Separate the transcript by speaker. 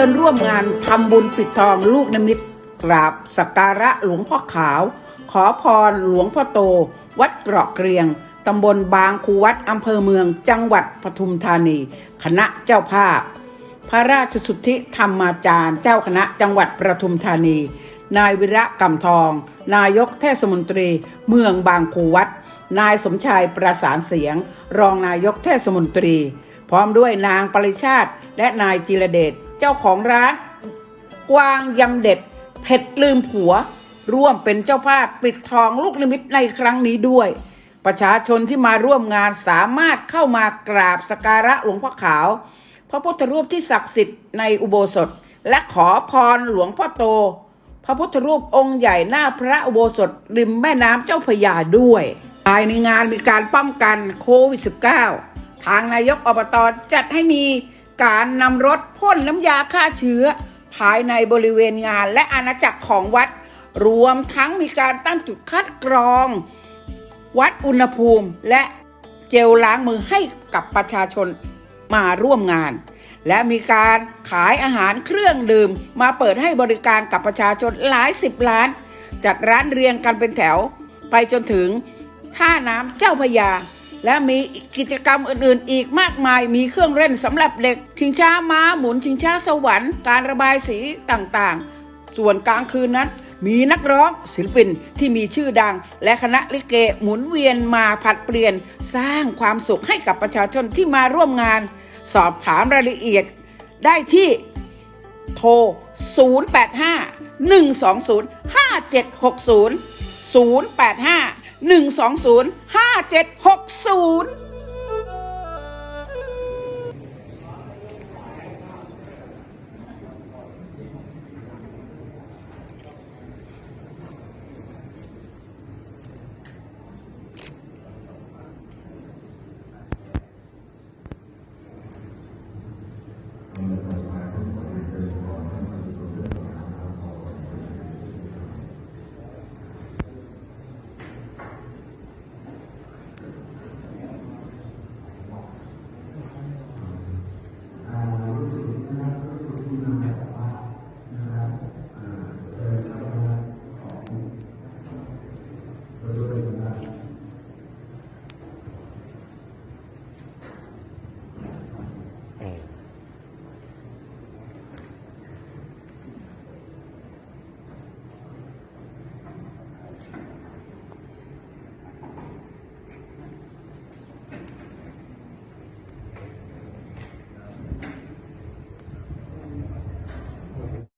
Speaker 1: ชิญร่วมงานทำบุญปิดทองลูกนิมิตกราบสักการะหลวงพ่อขาว ขอพรหลวงพ่อโต วัดเกราะเกรียงตำบลบางคูวัดอำเภอเมือง จังหวัดปทุมธานี คณะเจ้าภาพ พระราชสุทธิธรรมาจารย์ เจ้าคณะจังหวัดปทุมธานี นายวิระกำทอง นายกเทศมนตรี เมืองบางคูวัด นายสมชายประสานเสียง รองนายกเทศมนตรี พร้อมด้วยนางปริชาติ และนายจิรเดช เจ้าของร้าน กวางยำเด็ดเผ็ดลืมผัว ร่วมเป็นเจ้าภาพปิดทองลูกนิมิตในครั้งนี้ด้วย ประชาชนที่มาร่วมงานสามารถเข้ามากราบสการะหลวงพ่อขาว พระพุทธรูปที่ศักดิ์สิทธิ์ในอุโบสถ และขอพรหลวงพ่อโต พระพุทธรูปองค์ใหญ่หน้าพระอุโบสถ ริมแม่น้ำเจ้าพระยาด้วยภายในงานมีการป้องกันโควิด -19 ทางนายกอบตจัดให้มี การนำรถพ่นน้ำยาฆ่าเชื้อ ภายในบริเวณงานและอาณาจักรของวัด รวมทั้งมีการตั้งจุดคัดกรอง วัดอุณหภูมิและเจลล้างมือให้กับประชาชนมาร่วมงาน และมีการขายอาหารเครื่องดื่ม มาเปิดให้บริการกับประชาชนหลายสิบล้าน จัดร้านเรียงกันเป็นแถว ไปจนถึงท่าน้ำเจ้าพยา และมีกิจกรรมอื่นๆ อีกมากมาย มีเครื่องเล่นสำหรับเด็ก ชิงช้าม้าหมุนชิงช้าสวรรค์ การระบายสีต่างๆ ส่วนกลางคืนนั้น มีนักร้องศิลปินที่มีชื่อดัง และคณะลิเกหมุนเวียนมาผัดเปลี่ยน สร้างความสุขให้กับประชาชนที่มาร่วมงาน สอบถามรายละเอียดได้ที่โทร 085 120 5760 085 120 5760